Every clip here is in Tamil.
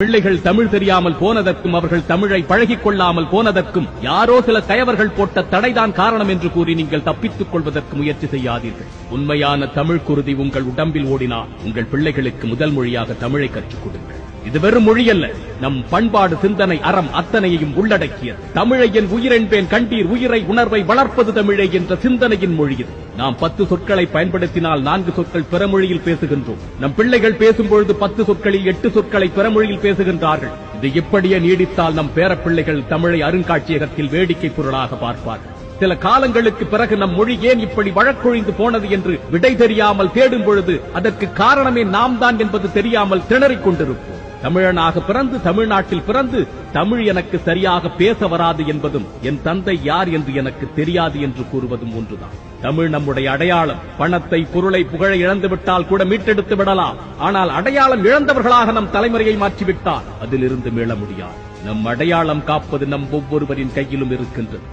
பிள்ளைகள் தமிழ் தெரியாமல் போனதற்கும் அவர்கள் தமிழை பழகிக் கொள்ளாமல் போனதற்கும் யாரோ சில கயவர்கள் போட்ட தடைதான் காரணம் என்று கூறி நீங்கள் தப்பித்துக் கொள்வதற்கு முயற்சி செய்யாதீர்கள். உண்மையான தமிழ் குருதி உங்கள் உடம்பில் ஓடினால் உங்கள் பிள்ளைகளுக்கு முதல் மொழியாக தமிழை கற்றுக் கொடுங்கள். இது வெறும் மொழி அல்ல நம் பண்பாடு சிந்தனை அறம் அத்தனையையும் உள்ளடக்கியது. தமிழை என் உயிரென்பேன் கண்டீர் உயிரை உணர்வை வளர்ப்பது தமிழை என்ற சிந்தனையின் மொழி இது. நாம் பத்து சொற்களை பயன்படுத்தினால் நான்கு சொற்கள் பிறமொழியில் பேசுகின்றோம். நம் பிள்ளைகள் பேசும்பொழுது பத்து சொற்களில் எட்டு சொற்களை பிறமொழியில் பேசுகின்றார்கள். இது இப்படியே நீடித்தால் நம் பேரப்பிள்ளைகள் தமிழை அருங்காட்சியகத்தில் வேடிக்கை பொருளாக பார்ப்பார்கள். சில காலங்களுக்கு பிறகு நம் மொழி ஏன் இப்படி வழக்கொழிந்து போனது என்று விடை தெரியாமல் தேடும் பொழுது அதற்கு காரணமே நாம் தான் என்பது தெரியாமல் திணறிக் கொண்டிருப்போம். தமிழனாக பிறந்து தமிழ்நாட்டில் பிறந்து தமிழ் எனக்கு சரியாக பேச வராது என்பதும் என் தந்தை யார் என்று எனக்கு தெரியாது என்று கூறுவதும் ஒன்றுதான். தமிழ் நம்முடைய அடையாளம். பணத்தை பொருளை புகழை இழந்துவிட்டால் கூட மீட்டெடுத்து விடலாம். ஆனால் அடையாளம் இழந்தவர்களாக நம் தலைமுறையை மாற்றிவிட்டால் அதிலிருந்து மீள முடியாது. நம் அடையாளம் காப்பது நம் ஒவ்வொருவரின் கையிலும் இருக்கின்றது.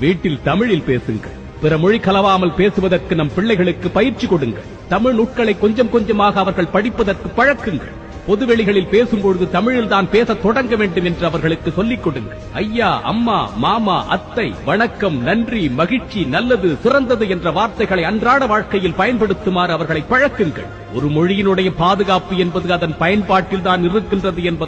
வீட்டில் தமிழில் பேசுங்கள். பிற மொழி கலவாமல் பேசுவதற்கு நம் பிள்ளைகளுக்கு பயிற்சி கொடுங்கள். தமிழ் நூட்களை கொஞ்சம் கொஞ்சமாக அவர்கள் படிப்பதற்கு பழக்குங்கள். பொதுவெளிகளில் பேசும்பொழுது தமிழில் தான் தொடங்க வேண்டும் என்று அவர்களுக்கு சொல்லிக் கொடுங்கள். ஐயா அம்மா மாமா அத்தை வணக்கம் நன்றி மகிழ்ச்சி நல்லது சிறந்தது என்ற வார்த்தைகளை அன்றாட வாழ்க்கையில் பயன்படுத்துமாறு அவர்களை பழக்குங்கள். ஒரு மொழியினுடைய பாதுகாப்பு என்பது அதன் பயன்பாட்டில் தான் இருக்கின்றது என்பது